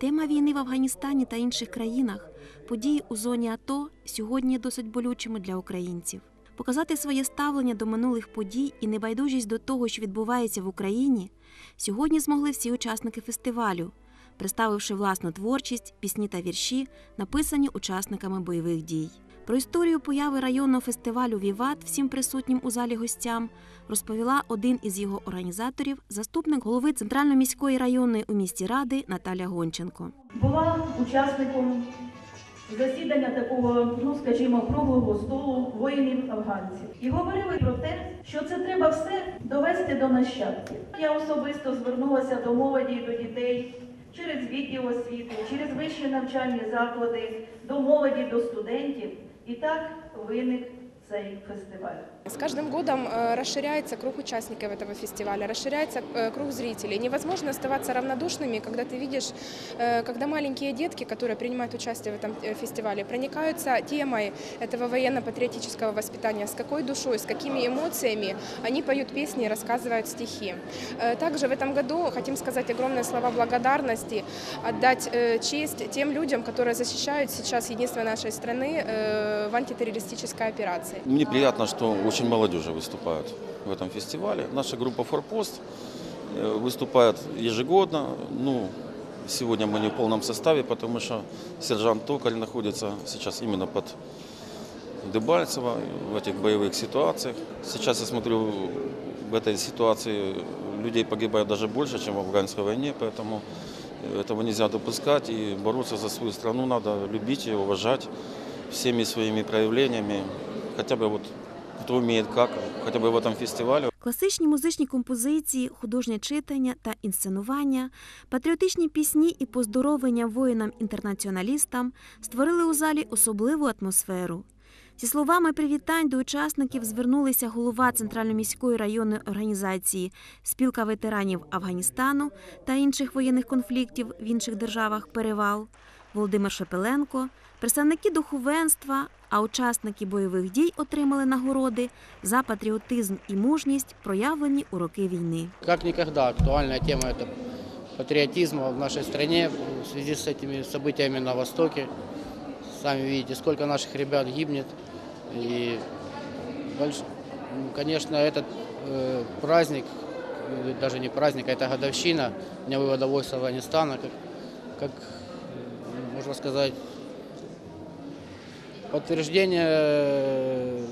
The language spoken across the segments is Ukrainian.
Тема війни в Афганістані та інших країнах, події у зоні АТО сьогодні досить болючими для українців. Показати своє ставлення до минулих подій і небайдужість до того, що відбувається в Україні, сьогодні змогли всі учасники фестивалю, представивши власну творчість, пісні та вірші, написані учасниками бойових дій. Про історію появи районного фестивалю Віват всім присутнім у залі гостям розповіла один із його організаторів, заступник голови Центральної міської районної у місті ради Наталя Гонченко. була учасником засідання такого, ну скажімо, круглого столу воїнів афганців і говорили про те, що це треба все довести до нащадків. Я особисто звернулася до молоді до дітей через відділ освіти, через вищі навчальні заклади, до молоді, до студентів. І так виник цей фестиваль. С каждым годом э, расширяется круг участников этого фестиваля, расширяется э, круг зрителей. Невозможно оставаться равнодушными, когда ты видишь, э, когда маленькие детки, которые принимают участие в этом фестивале, проникаются темой этого военно-патриотического воспитания, с какой душой, с какими эмоциями они поют песни и рассказывают стихи. Также в этом году хотим сказать огромные слова благодарности, отдать честь тем людям, которые защищают сейчас единство нашей страны в антитеррористической операции. Мне приятно, что очень молодежи выступают в этом фестивале. Наша группа «Форпост» э, выступает ежегодно. Ну, сегодня мы не в полном составе, потому что сержант Токарь находится сейчас именно под Дебальцево в этих боевых ситуациях. Сейчас я смотрю, в этой ситуации людей погибает даже больше, чем в афганской войне, поэтому этого нельзя допускать и бороться за свою страну надо любить и уважать всеми своими проявлениями, хотя бы вот кто умеет как, хотя бы в этом фестивале. Класичні музичні композиції, художнє читання та інсценування, патріотичні пісні і поздоровлення воїнам-інтернаціоналістам створили у залі особливу атмосферу. Зі словами привітань до учасників звернулися голова Центральної міської районної організації Спілка ветеранів Афганістану та інших воєнних конфліктів в інших державах Перевал Володимир Шепеленко, представники духовенства, а учасники бойових дій отримали нагороди за патріотизм і мужність, проявлені у роки війни. Как никогда актуальная тема это патриотизма в нашей стране в связи с этими событиями на Востоке. Сами видите, сколько наших ребят гибнет. И, больш- ну, конечно, этот э, праздник, э, даже не праздник, а это годовщина Дня вывода войск Афганистана, как, как э, можно сказать, подтверждение э,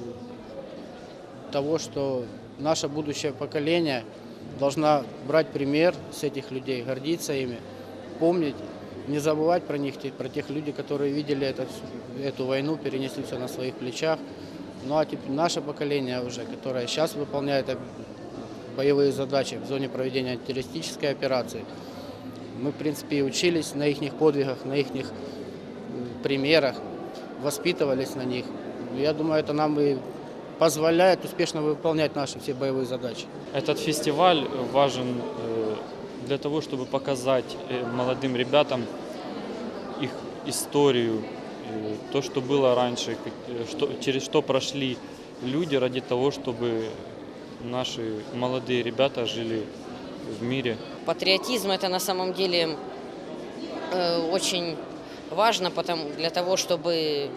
того, что наше будущее поколение должна брать пример с этих людей, гордиться ими, помнить, не забывать про них, про тех людей, которые видели это, всю- эту войну, перенесли все на своих плечах. Ну а теперь наше поколение уже, которое сейчас выполняет боевые задачи в зоне проведения антитеррористической операции, мы, в принципе, и учились на их подвигах, на их примерах, воспитывались на них. Я думаю, это нам и позволяет успешно выполнять наши все боевые задачи. Этот фестиваль важен э, для того, чтобы показать э, молодым ребятам их историю, э, то, что было раньше, что, через что прошли люди ради того, чтобы наши молодые ребята жили в мире. Патриотизм это на самом деле э, очень важно потому, для того, чтобы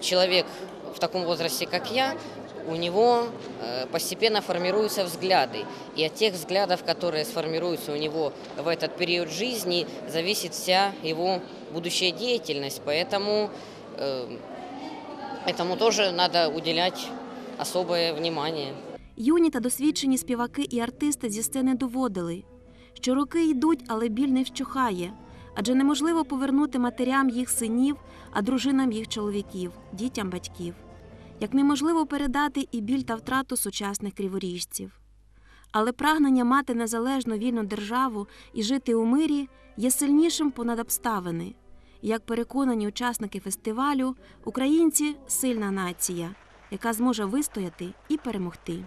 человек в таком возрасте, как я, у него э, постепенно формируются взгляды. И от тех взглядов, которые сформируются у него в этот период жизни, зависит вся его будущая деятельность. Поэтому э, этому тоже надо уделять особое внимание. Юні та досвідчені співаки і артисти зі сцени доводили, що роки йдуть, але біль не вщухає, адже неможливо повернути матерям їх синів, а дружинам їх чоловіків, дітям батьків. Як неможливо передати і біль та втрату сучасних криворіжців. Але прагнення мати незалежну вільну державу і жити у мирі є сильнішим понад обставини. Як переконані учасники фестивалю, українці сильна нація, яка зможе вистояти і перемогти.